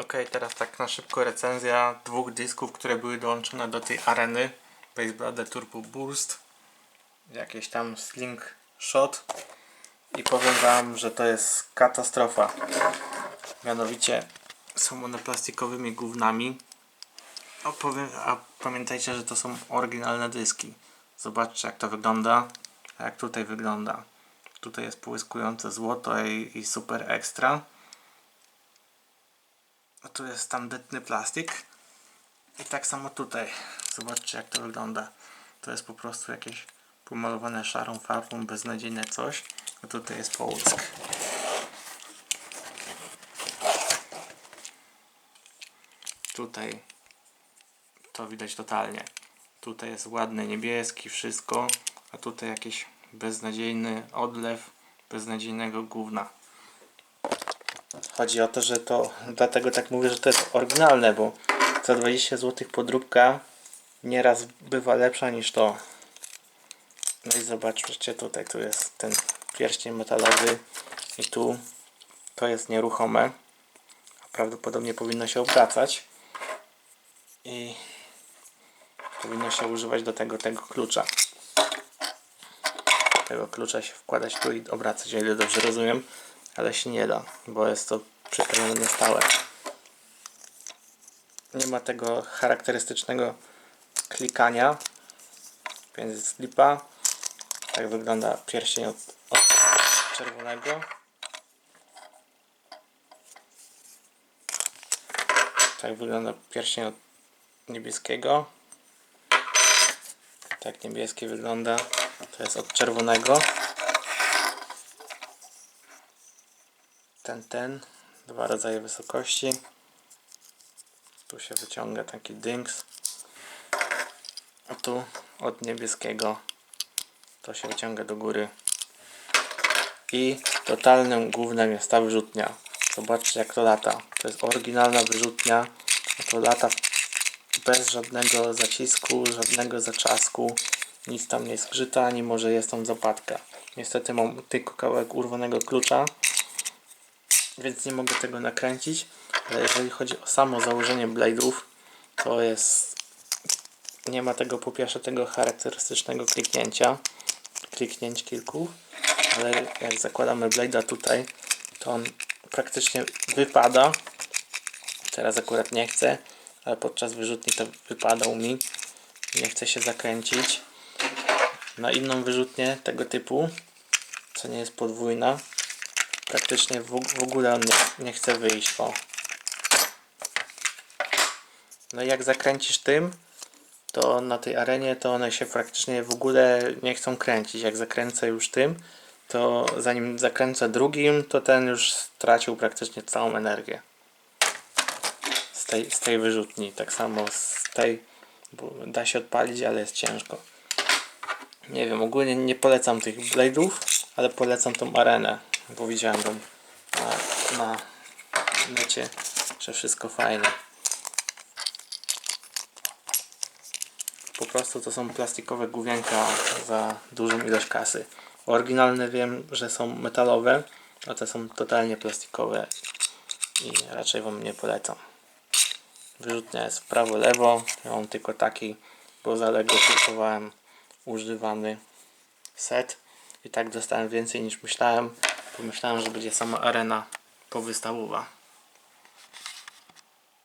Ok, teraz tak na szybko recenzja dwóch dysków, które były dołączone do tej areny. Base Brother Turbo Boost. Jakieś tam Sling Shot. I powiem wam, że to jest katastrofa. Mianowicie są one plastikowymi gównami. A, powiem, a pamiętajcie, że to są oryginalne dyski. Zobaczcie jak to wygląda, jak tutaj wygląda. Tutaj jest połyskujące złoto i, i super ekstra. Tu jest tandetny plastik. I tak samo tutaj. Zobaczcie jak to wygląda. To jest po prostu jakieś pomalowane szarą farbą, beznadziejne coś. A tutaj jest połysk. Tutaj to widać totalnie. Tutaj jest ładny niebieski, wszystko, a tutaj jakiś beznadziejny odlew beznadziejnego gówna. Chodzi o to, że to, dlatego tak mówię, że to jest oryginalne, bo za 20 zł podróbka nieraz bywa lepsza niż to. No i zobaczcie tutaj, tu jest ten pierścień metalowy i tu to jest nieruchome. Prawdopodobnie powinno się obracać i powinno się używać do tego tego klucza. Tego klucza się wkładać tu i obracać, o ile dobrze rozumiem, ale się nie da, bo jest to przyklejone na stałe. Nie ma tego charakterystycznego klikania, więc jest lipa. Tak wygląda pierścień od, od czerwonego. Tak wygląda pierścień od niebieskiego. Tak niebieski wygląda. To jest od czerwonego. Ten, ten. Dwa rodzaje wysokości. Tu się wyciąga taki dynks. A tu od niebieskiego to się wyciąga do góry. I totalnym głównym jest ta wyrzutnia. Zobaczcie jak to lata. To jest oryginalna wyrzutnia. To lata bez żadnego zacisku, żadnego zaczasku. Nic tam nie zgrzyta, ani może jest tam zapadka. Niestety mam tylko kawałek urwanego klucza, więc nie mogę tego nakręcić. Ale jeżeli chodzi o samo założenie blade'ów, to jest... Nie ma tego po pierwsze tego charakterystycznego kliknięcia, kliknięć kilku, ale jak zakładamy blade'a tutaj, to on praktycznie wypada. Teraz akurat nie chcę, ale podczas wyrzutni to wypadał mi. Nie chce się zakręcić. Na inną wyrzutnię tego typu, co nie jest podwójna, praktycznie w, w ogóle on nie, nie chce wyjść. O. No i jak zakręcisz tym, to na tej arenie to one się praktycznie w ogóle nie chcą kręcić. Jak zakręcę już tym, to zanim zakręcę drugim, to ten już stracił praktycznie całą energię z tej, z tej wyrzutni. Tak samo z tej, bo da się odpalić, ale jest ciężko. Nie wiem, ogólnie nie polecam tych blade'ów, ale polecam tą arenę, bo widziałem tam na, na że wszystko fajne. Po prostu to są plastikowe główienka za dużą ilość kasy. Oryginalne wiem, że są metalowe, a te są totalnie plastikowe i raczej Wam nie polecam. Wyrzutnia jest w prawo, lewo. Ja mam tylko taki, bo za Lego kupowałem używany set i tak dostałem więcej niż myślałem. Pomyślałem, że będzie sama arena powystawowa.